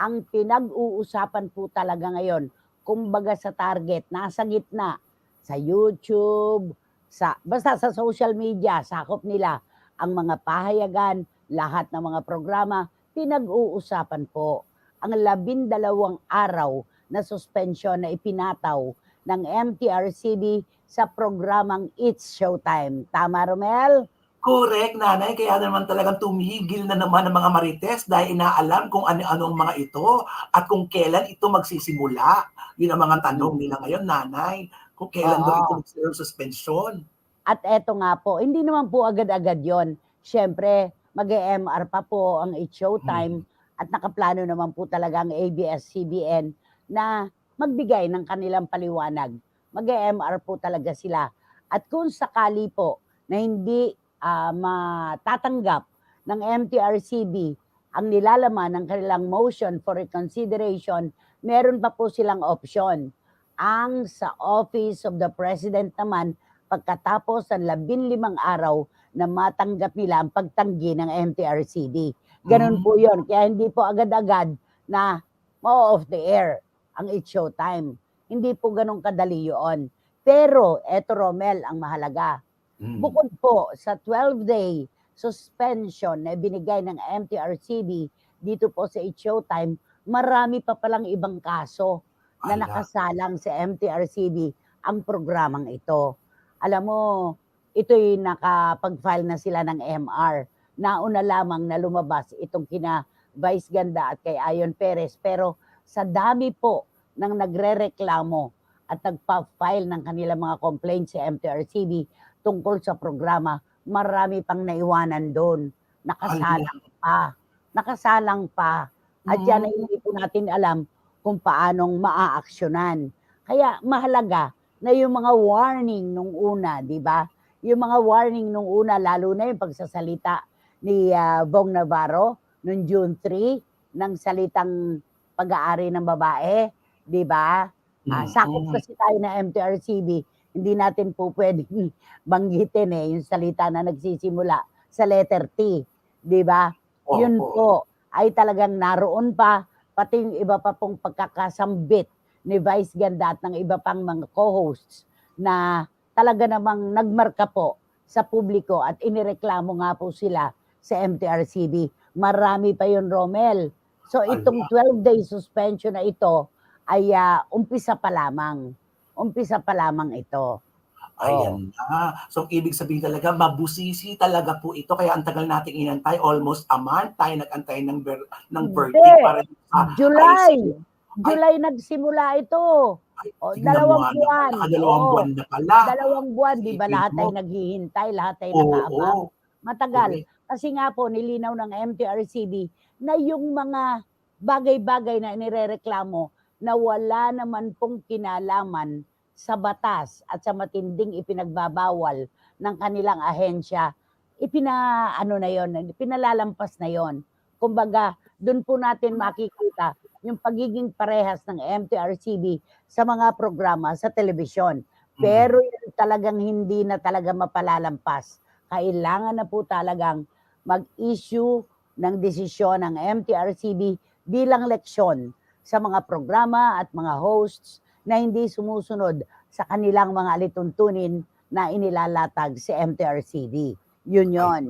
ang pinag-uusapan po talaga ngayon, kumbaga sa target, nasa gitna, sa YouTube, sa, basta sa social media, sakop nila ang mga pahayagan, lahat ng mga programa, pinag-uusapan po ang labindalawang araw na suspension na ipinataw ng MTRCB sa programang It's Showtime. Tama, Romel? Correct, nanay. Kaya naman talagang tumigil na naman ang mga marites dahil inaalam kung ano-ano ang mga ito at kung kailan ito magsisimula. Yun ang mga tanong nila ngayon, nanay. Kung kailan daw Oo. ito magsisimula suspension. At eto nga po, hindi naman po agad-agad yon. Siyempre, mag-MR pa po ang It's Showtime at nakaplano naman po talaga ang ABS-CBN na magbigay ng kanilang paliwanag. Mag-MR po talaga sila. At kung sakali po na hindi ah, matatanggap ng MTRCB ang nilalaman ng kanilang motion for reconsideration, meron pa po silang option. Ang sa Office of the President naman, pagkatapos ng labinlimang araw na matanggap nila ang pagtanggi ng MTRCB. Ganun Mm. po yon. Kaya hindi po agad-agad na ma-off the air ang It's Showtime. Hindi po ganun kadali yun. Pero, eto Romel, ang mahalaga. Mm. Bukod po sa 12-day suspension na binigay ng MTRCB dito po sa It's Showtime, marami pa palang ibang kaso na Ala. nakasalang sa MTRCB ang programang ito. Alam mo, ito'y nakapag-file na sila ng MR. Nauna lamang na lumabas itong kina Vice Ganda at kay Ayon Perez. Pero sa dami po ng nagre-reklamo at nagpa-file ng kanilang mga complaints sa MTRCB tungkol sa programa, marami pang naiwanan doon. Nakasalang pa. Nakasalang pa. At yan ay hindi po natin alam kung paanong maaaksyonan. Kaya mahalaga na yung mga warning nung una, di ba? Yung mga warning nung una, lalo na yung pagsasalita ni ah, Bong Navarro noong June 3 ng salitang pag-aari ng babae, di ba? Mm. sakop kasi tayo na MTRCB, hindi natin po pwedeng banggitin eh, yung salita na nagsisimula sa letter T, di ba? Opo. Yun po ay talagang naroon pa, pati yung iba pa pong pagkakasambit ni Vice Ganda at ng iba pang mga co-hosts na talaga namang nagmarka po sa publiko at inireklamo nga po sila sa MTRCB. Marami pa yun, Romel. So itong 12-day suspension na ito ay ah, umpisa pa lamang. Umpisa pa lamang ito. Ayan na. So, ibig sabihin talaga, mabusisi talaga po ito. Kaya ang tagal nating inantay, almost a month tayo nag-antay ng, ber- ng Hindi. birthday pa rin. sa- July. Ay, July nagsimula ito. Ay, O, dalawang mo, ano, buwan. nakadalawang Oo. buwan na pala. Dalawang buwan, di ba lahat ay naghihintay, lahat ay nakaabang. Matagal. Correct. Kasi nga po, nilinaw ng MTRCB na yung mga bagay-bagay na inirereklamo na wala naman pong kinalaman sa batas at sa matinding ipinagbabawal ng kanilang ahensya, ipina, ano na yon, pinalalampas na yon. Kumbaga, doon po natin makikita yung pagiging parehas ng MTRCB sa mga programa sa telebisyon. Mm. Pero yun talagang hindi na talaga mapalalampas. Kailangan na po talagang mag-issue ng desisyon ng MTRCB bilang leksyon sa mga programa at mga hosts na hindi sumusunod sa kanilang mga alituntunin na inilalatag sa MTRCB. Yun yon.